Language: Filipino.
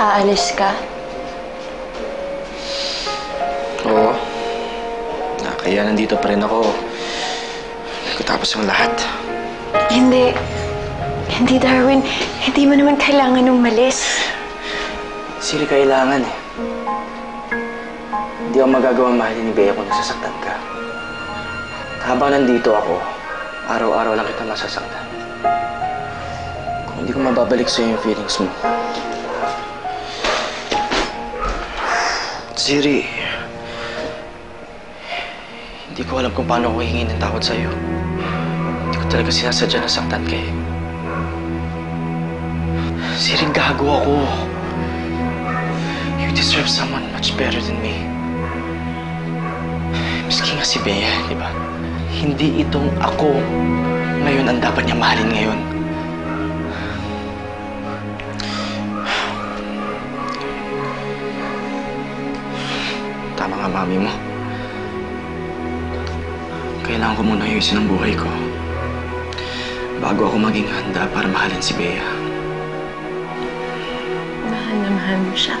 Aalis ka? Oo. Na, kaya nandito pa rin ako. Katapos ang lahat. Hindi. Hindi, Darwin. Hindi mo naman kailangan umalis. Siri, kailangan eh. Hindi ako magagawa mahalin ni Bea kung nasasaktan ka. Habang nandito ako, araw-araw lang kita masasaktan. Kung hindi ko mababalik sa'yo yung feelings mo. Siri, hindi ko alam kung paano ako hingin ng tawad sa'yo. Hindi ko talaga sinasadya na saktan ka eh. Siri, gago ako. You deserve someone much better than me. Miski nga si Bea, di ba? Hindi itong ako ngayon ang dapat niya mahalin ngayon. Tama nga, mami mo. Kailangan ko muna ayusin ang buhay ko bago ako maging handa para mahalin si Bea. Mahal na mahal mo siya.